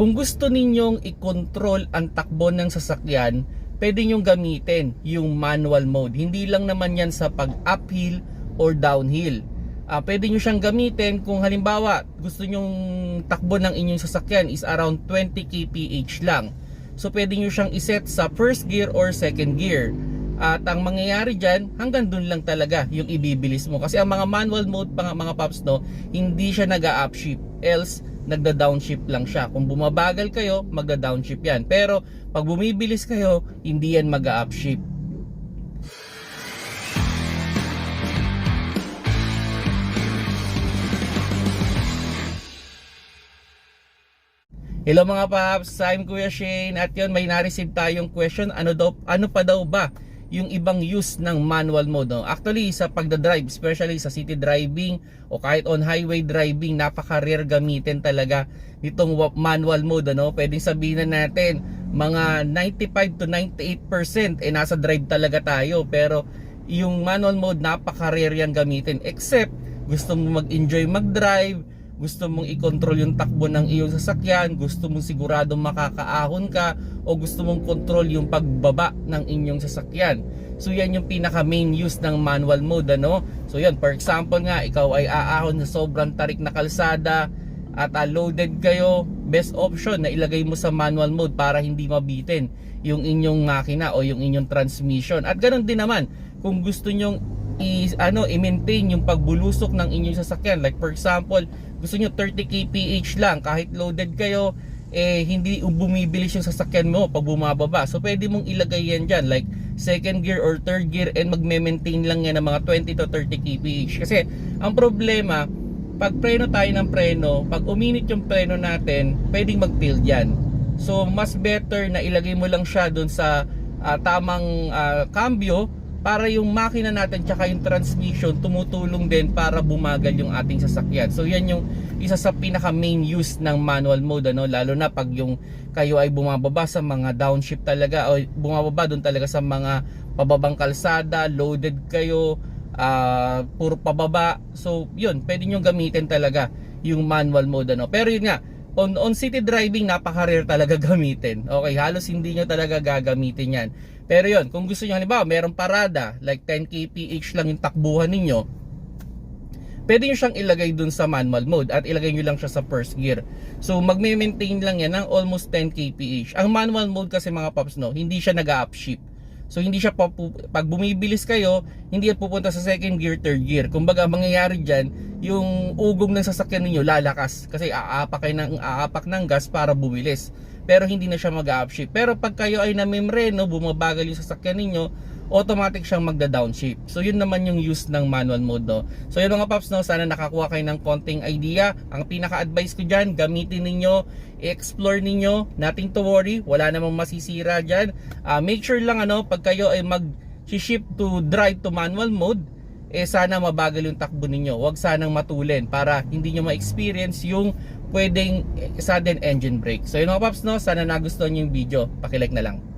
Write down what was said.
Kung gusto ninyong i-control ang takbo ng sasakyan, pwede nyong gamitin yung manual mode. Hindi lang naman yan sa pag-uphill or downhill. Ah, pwede nyo siyang gamitin kung halimbawa gusto nyong takbo ng inyong sasakyan is around 20 kph lang. So pwede nyo siyang iset sa first gear or second gear. At ang mangyayari dyan, hanggang dun lang talaga yung ibibilis mo. Kasi ang mga manual mode nga mga paps no, hindi siya nag-upshift. Else, nagda-downshift lang siya. Kung bumabagal kayo, magda-downshift yan. Pero pag bumibilis kayo, hindi yan mag-upshift. Hello mga paps, I'm Kuya Shane at yun may na-receive tayong question ano daw ano pa daw ba yung ibang use ng manual mode no? Actually sa pagda-drive, especially sa city driving o kahit on highway driving, napaka-rare gamitin talaga itong manual mode ano. Pwedeng sabihin na natin mga 95 to 98% eh nasa drive talaga tayo pero yung manual mode napaka-rare yan gamitin except gusto mo mag-enjoy mag-drive gusto mong i-control yung takbo ng iyong sasakyan, gusto mong sigurado makakaahon ka, o gusto mong control yung pagbaba ng inyong sasakyan. So yan yung pinaka main use ng manual mode ano. So yan, for example nga, ikaw ay aahon sa sobrang tarik na kalsada at ah, loaded kayo, best option na ilagay mo sa manual mode para hindi mabitin yung inyong makina o yung inyong transmission. At ganoon din naman, kung gusto nyong i ano i-maintain yung pagbulusok ng inyong sasakyan. Like for example gusto nyo 30 kph lang kahit loaded kayo eh hindi bumibilis yung sasakyan mo pag bumababa. So pwede mong ilagay yan dyan like second gear or third gear and magme-maintain lang yan ng mga 20 to 30 kph kasi ang problema pag preno tayo ng preno pag uminit yung preno natin pwedeng mag-tilt yan. So mas better na ilagay mo lang siya dun sa ah, tamang ah, cambio para yung makina natin tsaka yung transmission tumutulong din para bumagal yung ating sasakyan. So yan yung isa sa pinaka main use ng manual mode ano lalo na pag yung kayo ay bumababa sa mga downshift talaga o bumababa doon talaga sa mga pababang kalsada, loaded kayo, ah, puro pababa. So yun, pwede nyo gamitin talaga yung manual mode ano. Pero yun nga, on, on city driving napaka-rare talaga gamitin. Okay, halos hindi nyo talaga gagamitin yan. Pero yun, kung gusto nyo halimbawa, merong parada, like 10 kph lang yung takbuhan ninyo, pwede nyo siyang ilagay dun sa manual mode at ilagay nyo lang siya sa first gear. So magme-maintain lang yan ng almost 10 kph. Ang manual mode kasi mga paps no, hindi siya nag-upshift. So hindi siya pag bumibilis kayo, hindi yan pupunta sa second gear, third gear. Kumbaga ang mangyayari diyan, yung ugong ng sasakyan ninyo lalakas kasi aapak kayo ng aapak ng gas para bumilis. Pero hindi na siya mag-upshift. Pero pag kayo ay namimreno, bumabagal yung sasakyan ninyo, automatic siyang magda-downshift. So yun naman yung use ng manual mode no. So yun mga paps no, sana nakakuha kayo ng konting idea. Ang pinaka-advice ko diyan, gamitin ninyo, i-explore ninyo, nothing to worry, wala namang masisira diyan. Ah, make sure lang ano, pag kayo ay mag shift to drive to manual mode, eh sana mabagal yung takbo ninyo. Huwag sanang matulin para hindi nyo ma-experience yung pwedeng eh, sudden engine brake. So yun mga paps no, sana nagustuhan nyo yung video. Pakilike na lang.